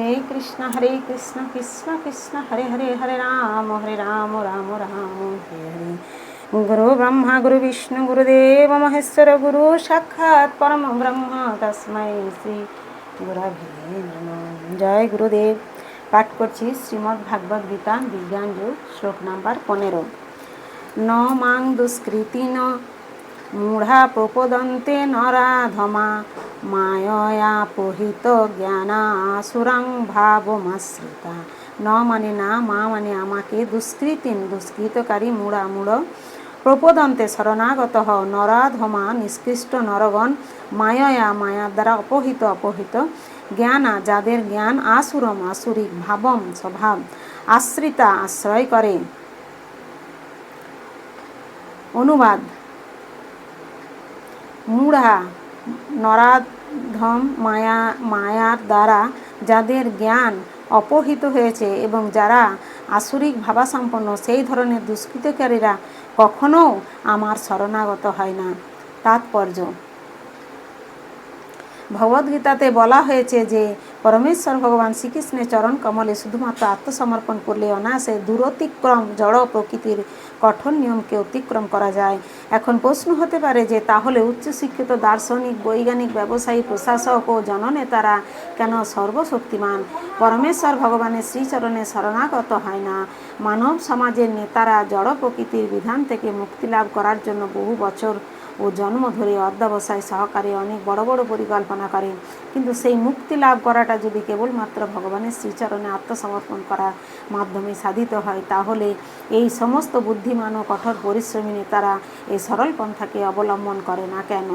হরে কৃষ্ণ হরে কৃষ্ণ কৃষ্ণ কৃষ্ণ, হরে হরে হরে রাম হরে রাম রাম রাম, হরে হরে। গুরু ব্রহ্মা, গুরু বিষ্ণু, গুরুদেব, মহেশ্বর, গুরু সাক্ষাৎ পরম ব্রহ্ম তস্মৈ শ্রী গুরবে জয় গুরুদেব। পাঠ করছি শ্রীমদ্ ভাগবত গীতা বিজ্ঞান যুগ, শ্লোক নাম্বার পনেরো। ন মাং দুষ্কৃতি ন মূঢ়া প্রপদন্তে নরাধমা, মায়য়া পোহিত জ্ঞানা সুরাং ভাবমাশ্রিতা। ন মানে না, মা মানে আমাকে দুষ্কৃতিন দুষ্কৃতকারী মূঢ়া মূঢ় প্রপদন্তে শরণাগত নরাধমা, নিষ্কৃষ্ট নরগণ, মায়য়া মায়ার দ্বারা অপহিত অপহিত জ্ঞানা, যাদের জ্ঞান আসুরম, আসুরিক ভাবম, স্বভাব আশ্রিতা, আশ্রয় করে। অনুবাদ মূঢ়া, নরাধম মায়া, মায়ার দ্বারা যাদের জ্ঞান অপহৃত হয়েছে এবং যারা আসুরিক ভাবাসম্পন্ন, সেই ধরনের দুষ্কৃতকারীরা কখনও আমার শরণাগত হয় না। তাৎপর্য ভগবদ্গীতাতে বলা হয়েছে যে, পরমেশ্বর ভগবান শ্রীকৃষ্ণের চরণ কমলে শুধুমাত্র আত্মসমর্পণ করলে অনায়াসে দূরতিক্রম, জড় প্রকৃতির কঠোর নিয়মকে অতিক্রম করা যায়। এখন প্রশ্ন হতে পারে যে, তাহলে উচ্চশিক্ষিত দার্শনিক, বৈজ্ঞানিক, ব্যবসায়ী, প্রশাসক ও জননেতারা কেন সর্বশক্তিমান? পরমেশ্বর ভগবানের শ্রীচরণে শরণাগত হয় না। মানব সমাজের নেতারা জড় প্রকৃতির বিধান থেকে মুক্তি লাভ করার জন্য বহু বছর ও জন্ম ধরে অধ্যাবসায় সহকারে অনেক বড় বড় পরিকল্পনা করে কিন্তু সেই মুক্তি লাভ করাটা যদি কেবলমাত্র ভগবানের শ্রীচরণে আত্মসমর্পণ করার মাধ্যমে সাধিত হয়, তাহলে এই সমস্ত বুদ্ধিমান ও কঠোর পরিশ্রমী নেতারা এই সরল পন্থাকে অবলম্বন করে না কেন?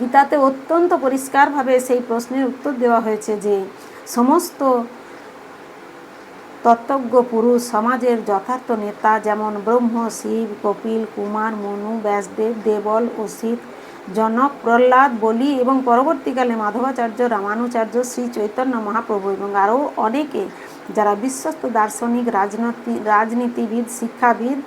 গীতাতে অত্যন্ত পরিষ্কারভাবে সেই প্রশ্নের উত্তর দেওয়া হয়েছে যে, সমস্ত তত্ত্বজ্ঞ পুরুষ সমাজের যথার্থ নেতা যেমন ব্রহ্ম, শিব, কপিল, কুমার, মনু, ব্যাসদেব, দেবল ও অসিত জনক প্রহ্লাদ বলি এবং পরবর্তীকালে মাধবাচার্য, রামানুচার্য, শ্রী চৈতন্য মহাপ্রভু এবং আরও অনেকে যারা বিশ্বস্ত দার্শনিক, রাজনীতি, রাজনীতিবিদ, শিক্ষাবিদ,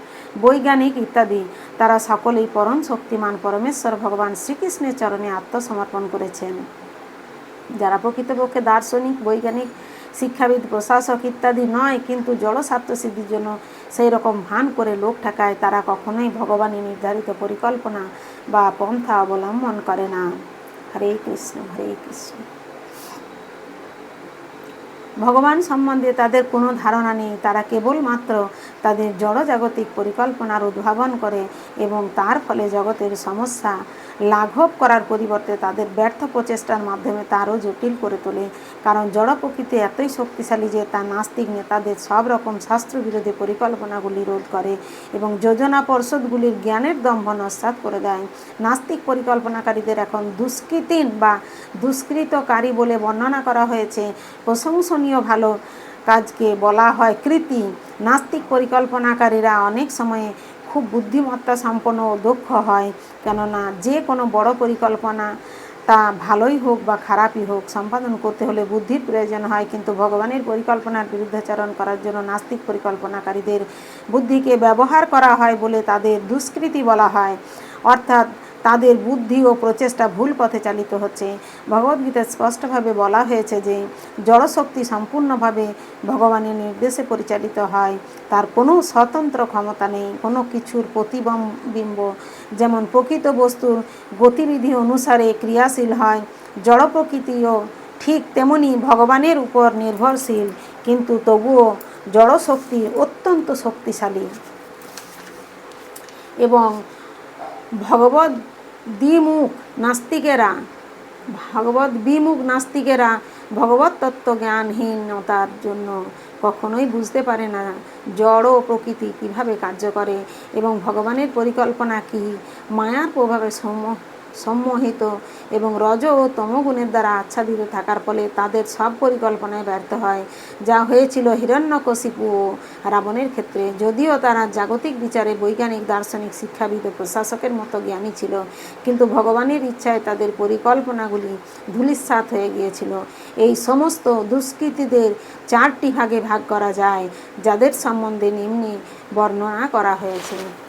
বৈজ্ঞানিক ইত্যাদি, তারা সকলেই পরম শক্তিমান পরমেশ্বর ভগবান শ্রীকৃষ্ণের চরণে আত্মসমর্পণ করেছেন। যারা প্রকৃতপক্ষে দার্শনিক, বৈজ্ঞানিক, শিক্ষাবিদ, প্রশাসক ইত্যাদি নয়, কিন্তু জড় সিদ্ধির জন্য সেই রকম ভান করে লোক ঠেকায়, তারা কখনোই ভগবানের নির্ধারিত পরিকল্পনা বা পন্থা অবলম্বন করে না। হরে কৃষ্ণ হরে কৃষ্ণ। ভগবান সম্বন্ধে তাদের কোনো ধারণা নেই। তারা কেবলমাত্র তাদের জড়জাগতিক পরিকল্পনার উদ্ভাবন করে এবং তার ফলে জগতের সমস্যা লাঘব করার পরিবর্তে তাদের ব্যর্থ প্রচেষ্টার মাধ্যমে তারও জটিল করে তোলে। কারণ জড় প্রকৃতি এতই শক্তিশালী যে তা নাস্তিক নেতাদের সব রকম শাস্ত্রবিরোধী পরিকল্পনাগুলি রোধ করে এবং যোজনা পর্ষদগুলির জ্ঞানের দম্ভ নস্বাত করে দেয়। নাস্তিক পরিকল্পনাকারীদের এখন দুষ্কৃতিন বা দুষ্কৃতকারী বলে বর্ণনা করা হয়েছে। প্রশংসনীয় ভালো কাজকে বলা হয় কৃতি। নাস্তিক পরিকল্পনাকারীরা অনেক সময়ে খুব বুদ্ধিমত্তা সম্পন্ন ও দক্ষ হয়। কেননা যে কোনো বড় পরিকল্পনা তা ভালোই হোক বা খারাপই হোক, সম্পাদন করতে হলে বুদ্ধির প্রয়োজন হয়। কিন্তু ভগবানের পরিকল্পনার বিরুদ্ধাচরণ করার জন্য নাস্তিক পরিকল্পনাকারীদের বুদ্ধিকে ব্যবহার করা হয় বলে তাদের দুষ্কৃতি বলা হয়। অর্থাৎ তাদের বুদ্ধি ও প্রচেষ্টা ভুল পথে চালিত হচ্ছে। ভগবদ্গীতায় স্পষ্টভাবে বলা হয়েছে যে, জড়শক্তি সম্পূর্ণভাবে ভগবানের নির্দেশে পরিচালিত হয়। তার কোনো স্বতন্ত্র ক্ষমতা নেই, কোনো কিছুর প্রতিবিম্ব। যেমন প্রকৃত বস্তুর গতিবিধি অনুসারে ক্রিয়াশীল হয়, জড় প্রকৃতিও ঠিক তেমনি ভগবানের উপর নির্ভরশীল। কিন্তু তবুও জড়শক্তি অত্যন্ত শক্তিশালী। এবং ভগবত দ্বিমুখ নাস্তিকেরা, ভাগবত বিমুখ নাস্তিকেরা ভগবত তত্ত্ব জ্ঞানহীনতার জন্য কখনোই বুঝতে পারে না জড় প্রকৃতি কীভাবে কার্য করে এবং ভগবানের পরিকল্পনা কী, মায়ার প্রভাবে সম সম্মোহিত এবং রজ ও তমগুণের দ্বারা আচ্ছাদিত থাকার ফলে তাদের সব পরিকল্পনায় ব্যর্থ হয়। যা হয়েছিল হিরণ্যকশিপু ও রাবণের ক্ষেত্রে। যদিও তারা জাগতিক বিচারে বৈজ্ঞানিক, দার্শনিক, শিক্ষাবিদ ও প্রশাসকের মতো জ্ঞানী ছিল, কিন্তু ভগবানের ইচ্ছায় তাদের পরিকল্পনাগুলি ধুলিস্বাত হয়ে গিয়েছিল। এই সমস্ত দুষ্কৃতীদের চারটি ভাগে ভাগ করা যায়, যাদের সম্বন্ধে নিম্নে বর্ণনা করা হয়েছে।